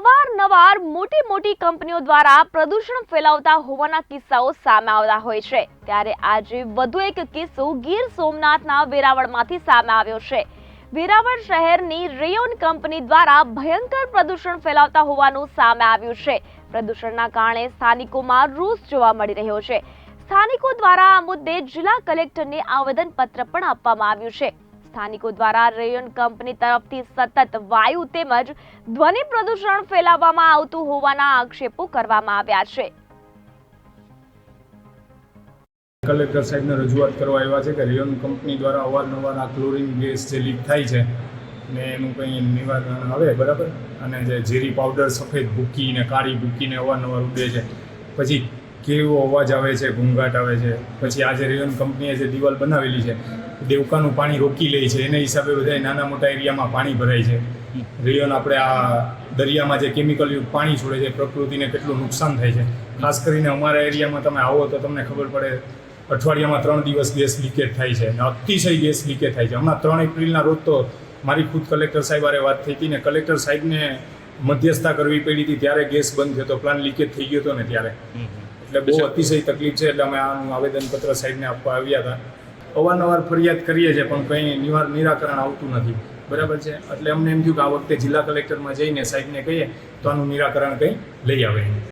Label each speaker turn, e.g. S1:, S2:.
S1: અવારનવાર મોટી મોટી કંપનીઓ દ્વારા પ્રદૂષણ ફેલાવતા હોવાના કિસ્સાઓ સામે આવતા હોય છે. ત્યારે આજે વધુ એક કિસ્સો ગીર સોમનાથના વેરાવળમાંથી સામે આવ્યો છે. વેરાવળ શહેરની રેયોન કંપની દ્વારા ભયંકર પ્રદૂષણ ફેલાવતા હોવાનું સામે આવ્યું છે. પ્રદૂષણના કારણે સ્થાનિકોમાં રોષ જોવા મળી રહ્યો છે. સ્થાનિકો દ્વારા આ મુદ્દે જિલ્લા કલેક્ટરને આવેદનપત્ર પણ આપવામાં આવ્યું છે. સ્થાનિકો દ્વારા રેયોન કંપની તરફથી સતત વાયુ તેમજ ધ્વનિ પ્રદૂષણ ફેલાવવામાં આવતું હોવાના આક્ષેપો કરવામાં આવ્યા છે.
S2: કલેક્ટર સાહેબને રજૂઆત કરવા આવ્યા છે કે રિયોન કંપની દ્વારા અવારનવાર આ ક્લોરિન ગેસ જે લીક થાય છે ને એનું કંઈ નિવારણ આવે, બરાબર? અને જે ઝેરી પાવડર સફેદ ભૂકી ને કાળી ભૂકીને અવારનવાર ઉડે છે. પછી કેવો અવાજ આવે છે, ઘૂંઘાટ આવે છે. પછી આજે રિયોન કંપનીએ જે દિવાલ બનાવેલી છે, દેવકાનું પાણી રોકી લે છે. એને હિસાબે બધા નાના મોટા એરિયામાં પાણી ભરાય છે. રિયોન આપણે આ દરિયામાં જે કેમિકલયુક્ત પાણી છોડે છે, પ્રકૃતિને કેટલું નુકસાન થાય છે. ખાસ કરીને અમારા એરિયામાં તમે આવો તો તમને ખબર પડે, અઠવાડિયામાં ત્રણ દિવસ ગેસ લીકેજ થાય છે અને અતિશય ગેસ લીકેજ થાય છે. હમણાં ત્રણ એપ્રિલના રોજ તો મારી ખુદ કલેક્ટર સાહેબ હારે વાત થઈ હતી ને કલેક્ટર સાહેબને મધ્યસ્થતા કરવી પડી હતી, ત્યારે ગેસ બંધ થયો હતો પ્લાન લીકેજ થઈ ગયો હતો ને ત્યારે. એટલે બહુ અતિશય તકલીફ છે એટલે અમે આનું આવેદનપત્ર સાહેબને આપવા આવ્યા હતા. અવારનવાર ફરિયાદ કરીએ છીએ, પણ કંઈ નિવાર નિરાકરણ આવતું નથી. બરાબર છે? એટલે અમને એમ થયું કે આ વખતે જિલ્લા કલેક્ટરમાં જઈને સાહેબને કહીએ તો આનું નિરાકરણ કંઈ લઈ આવે